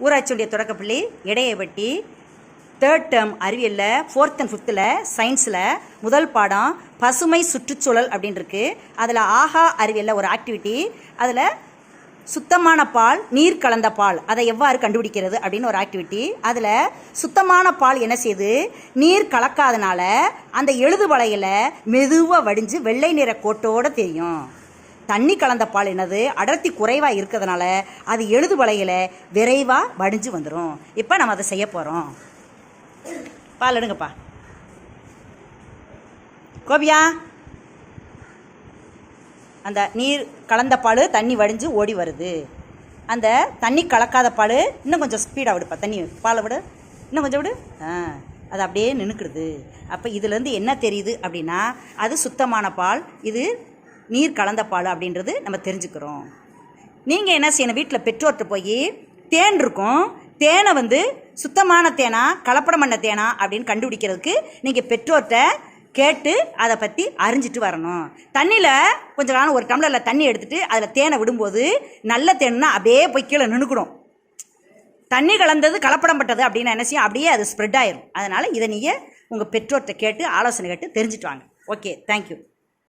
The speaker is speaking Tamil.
ஊராட்சியுடைய தொடக்கப்பள்ளி இடையவட்டி தேர்ட் டேர்ம் அறிவியலில் ஃபோர்த் அண்ட் ஃபிஃப்த்தில் சயின்ஸில் முதல் பாடம் பசுமை சுற்றுச்சூழல் அப்படின்னு இருக்கு அதில் ஆஹா அறிவியலில் ஒரு ஆக்டிவிட்டி அதில் சுத்தமான பால் நீர் கலந்த பால் அதை எவ்வாறு கண்டுபிடிக்கிறது அப்படின்னு ஒரு ஆக்டிவிட்டி அதில் சுத்தமான பால் என்ன செய்யுது? நீர் கலக்காதனால அந்த எழுது வலையில் மெதுவாக வடிஞ்சு வெள்ளை நிற கோட்டோட தெரியும். தண்ணி கலந்த பால் என்னது? அடர்த்தி குறைவாக இருக்கிறதுனால அது எழுது வலையில் விரைவாக வடிஞ்சு வந்துடும் இப்போ நம்ம அதை செய்ய போகிறோம் பால் எடுங்கப்பா. கோபியா? அந்த நீர் கலந்த பால் தண்ணி வடிஞ்சு ஓடி வருது. அந்த தண்ணி கலக்காத பால் இன்னும் கொஞ்சம் ஸ்பீடாக விடுப்பா. தண்ணி பாலை விடு. இன்னும் கொஞ்சம் விடு. ஆ அது அப்படியே நின்றுக்கிடுது அப்போ இதுலேருந்து என்ன தெரியுது அப்படின்னா அது சுத்தமான பால். இது நீர் கலந்த பால் அப்படின்றது நம்ம தெரிஞ்சுக்கிறோம். நீங்கள் என்ன செய்யணும்? வீட்டில் பெற்றோர்கிட்ட போய் தேன் இருக்கும். தேனை வந்து சுத்தமான தேனா கலப்படம் பண்ண தேனா அப்படின்னு கண்டுபிடிக்கிறதுக்கு நீங்கள் பெற்றோர்கிட்ட கேட்டு அதை பற்றி அறிஞ்சிட்டு வரணும். தண்ணியில் கொஞ்சம் காலம் ஒரு டம்ளரில் தண்ணி எடுத்துகிட்டு அதில் தேனை விடும்போது நல்ல தேன்னா அப்படியே போய் கீழே நின்றுக்கணும் தண்ணி கலந்தது கலப்படம் பட்டது அப்படின்னு என்ன செய்யும்? அப்படியே அது ஸ்ப்ரெட் ஆயிரும். அதனால் இதை நீங்கள் உங்கள் பெற்றோர்கிட்ட கேட்டு ஆலோசனை கேட்டு தெரிஞ்சுட்டு வாங்க. Okay thank you